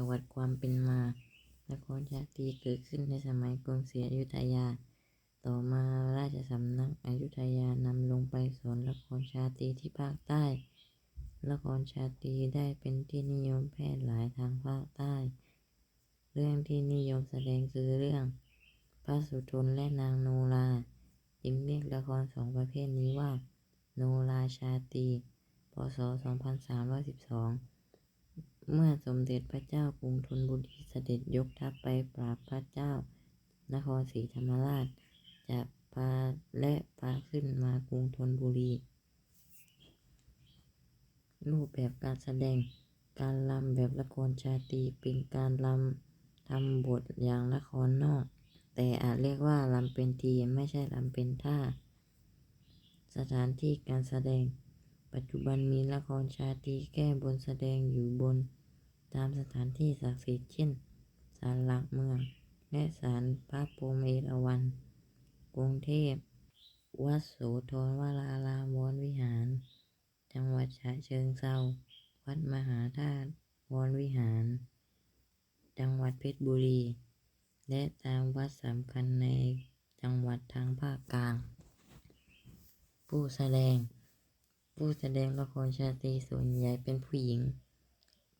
ประวัติความเป็นมา นครชาตรีเกิดขึ้นในสมัยกรุงศรีอยุธยา ต่อมาราชสำนักอยุธยานำลงไปสอนละครชาตรีที่ภาคใต้ ละครชาตรีได้เป็นที่นิยมแพร่หลายทางภาคใต้ เรื่องที่นิยมแสดงคือเรื่อง พระสุทนและนางโนราจึงเรียกละครสองประเภทนี้ว่า โนราชาตรีพศ 2312 เมื่อสมเด็จพระเจ้ากรุงธนบุรีเสด็จยกทัพไปปราบพระเจ้า นครศรีธรรมราช จะพาและพาขึ้นมากรุงธนบุรี รูปแบบการแสดงการรำแบบละครชาตรีเป็นการรำทำบทอย่างละครนอก แต่อาจเรียกว่าลำเป็นทีไม่ใช่ลำเป็นท่า สถานที่การแสดง ปัจจุบันมีละครชาตรีแก้บนแสดงอยู่บน ตามสถานที่ศักดิ์สิทธิ์เช่นศาลหลักเมือง และศาลพระพรมเอราวัณกรุงเทพ วัดโสธรวรารามวรวิหาร จังหวัดฉะเชิงเทราวัดมหาธาตุวรวิหาร จังหวัดเพชรบุรี และตามวัดสำคัญในจังหวัดทางภาคกลาง ผู้แสดง ผู้แสดงละครชาตรีส่วนใหญ่เป็นผู้หญิง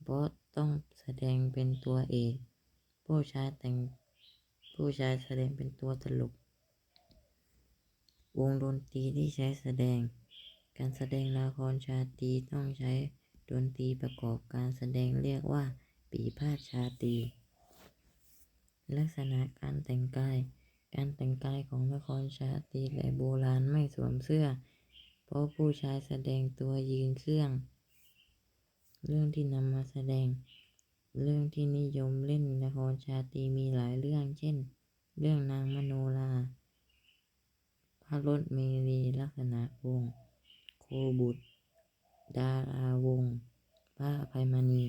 เพราะต้องแสดงเป็นตัวเอกผู้ชายแต่งผู้ชายแสดงเป็นตัวตลก วงดนตรีที่ใช้แสดง การแสดงละครชาตรีต้องใช้ดนตรีประกอบการแสดงเรียกว่าปีพาทย์ชาตรีลักษณะการแต่งกาย การแต่งกายของละครชาตรีแต่โบราณไม่สวมเสื้อ เพราะผู้ชายแสดงตัวยืนเครื่อง เรื่องที่นำมาแสดง เรื่องที่นิยมเล่นละครชาตรีมีหลายเรื่อง เช่น เรื่องนางมโนราพระรถเมรีลักษณะวงโคบุตร ดาราวงพระภัยมณี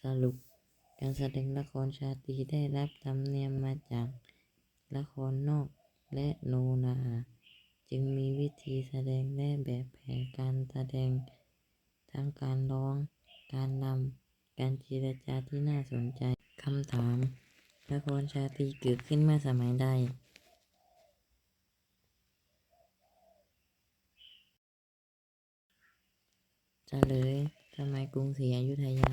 สรุป การแสดงละครชาตรีได้รับธรรมเนียมมาจากละครนอกและโนรา จึงมีวิธีแสดงและแบบแผนการแสดง ทั้งการร้อง การรำการเจรจาที่น่าสนใจคำถามละครชาตรีเกิดขึ้นเมื่อสมัยใดจเฉลยสมัยกรุงศรีอยุธยา